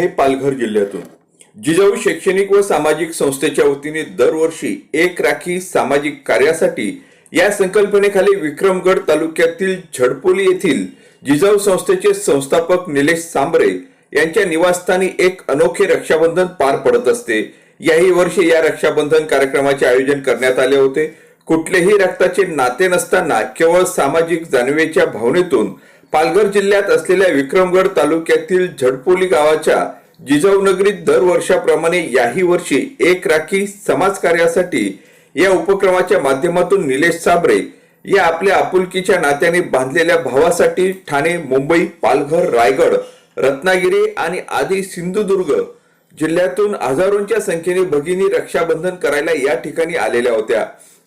आहे पालघर जिल्ह्यातून. जिजाऊ शैक्षणिक व सामाजिक संस्थेच्या वतीने दरवर्षी एक राखी सामाजिक कार्यासाठी या संकल्पनेखाली विक्रमगड तालुक्यातील झडपोली येथील जिजाऊ संस्थेचे संस्थापक निलेश सांबरे यांच्या निवासस्थानी एक अनोखे रक्षाबंधन पार पडत असते. याही वर्षी या रक्षाबंधन कार्यक्रमाचे आयोजन करण्यात आले होते. कुठलेही रक्ताचे नाते नसताना केवळ सामाजिक जाणीवेच्या भावनेतून पालघर जिल्ह्यात असलेल्या विक्रमगड तालुक्यातील झडपोली गावाच्या जिजाऊनगरीत दरवर्षाप्रमाणे याही वर्षी एक राखी समाज कार्यासाठी या उपक्रमाच्या माध्यमातून निलेश साबरे या आपल्या आपुलकीच्या नात्याने बांधलेल्या भावासाठी ठाणे मुंबई पालघर रायगड रत्नागिरी आणि आदी सिंधुदुर्ग जिल्ह्यातून हजारोंच्या संख्येने भगिनी रक्षाबंधन करायला या ठिकाणी आलेल्या होत्या.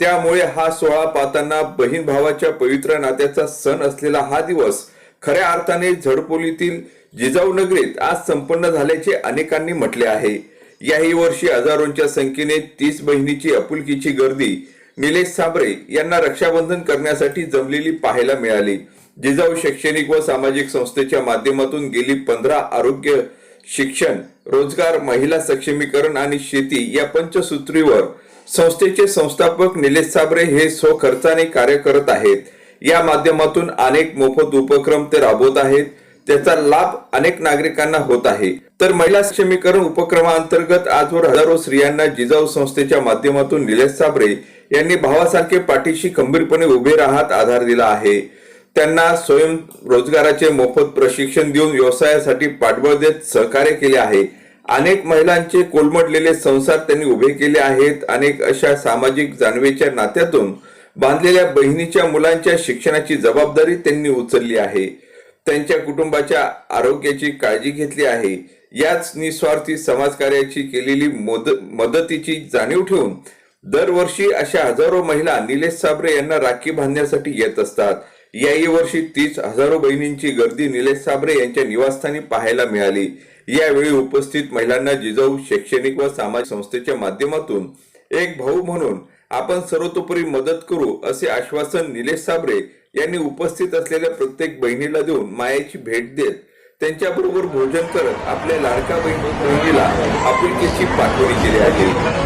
त्यामुळे हा सोहळा पाहताना बहीण भावाच्या पवित्र नात्याचा सण असलेला हा दिवस खऱ्या अर्थाने झडपोलीतील जिजाऊ नगरीत आज संपन्न झाल्याचे अनेकांनी म्हटले आहे. याही वर्षी हजारोंच्या संख्येने तीस बहिणीची अपुलकीची गर्दी निलेश साबरे यांना रक्षाबंधन करण्यासाठी जमलेली पाहायला मिळाली. जिजाऊ शैक्षणिक व सामाजिक संस्थेच्या माध्यमातून गेली पंधरा आरोग्य शिक्षण रोजगार महिला सक्षमीकरण आणि शेती या पंचसूत्रीवर संस्थेचे संस्थापक निलेश साबरे हे स्वखर्चाने कार्य करत आहेत. या माध्यमातून अनेक मोफत उपक्रम ते राबवत आहेत. त्याचा लाभ अनेक नागरिकांना होत आहे. तर महिला सक्षमीकरण उपक्रमाअंतर्गत आजवर हजारो स्त्रियांना जिजाऊ संस्थेच्या माध्यमातून निलेश साबरे यांनी भावासारखे पाठीशी खंबीरपणे उभे राहत आधार दिला आहे. त्यांना स्वयं रोजगाराचे मोफत प्रशिक्षण देऊन व्यवसायासाठी पाठबळ देत सहकार्य केले आहे. अनेक महिलांचे कोलमडलेले संसार त्यांनी उभे केले आहेत. अनेक अशा सामाजिक जाणवेच्या नात्यातून बांधलेल्या बहिणीच्या मुलांच्या शिक्षणाची जबाबदारी त्यांनी उचलली आहे. त्यांच्या कुटुंबाच्या आरोग्याची काळजी घेतली आहे. याच निस्वार्थी समाजकार्याची केलेली मोद मदतीची जाणीव ठेवून दरवर्षी अशा हजारो महिला निलेश साबरे यांना राखी बांधण्यासाठी येत असतात. याही वर्षी तीस हजारो बहिणींची गर्दी निलेश साबरे यांच्या निवासस्थानी पाहायला मिळाली. यावेळी उपस्थित महिलांना जिजाऊ शैक्षणिक व सामाजिक संस्थेच्या माध्यमातून एक भाऊ म्हणून आपण सर्वतोपरी मदत करू असे आश्वासन निलेश साबरे यांनी उपस्थित असलेल्या प्रत्येक बहिणीला देऊन मायाची भेट देत त्यांच्याबरोबर भोजन करत आपल्या लाडका बहिणीला आपुलकीची पाठवणी केली आहे.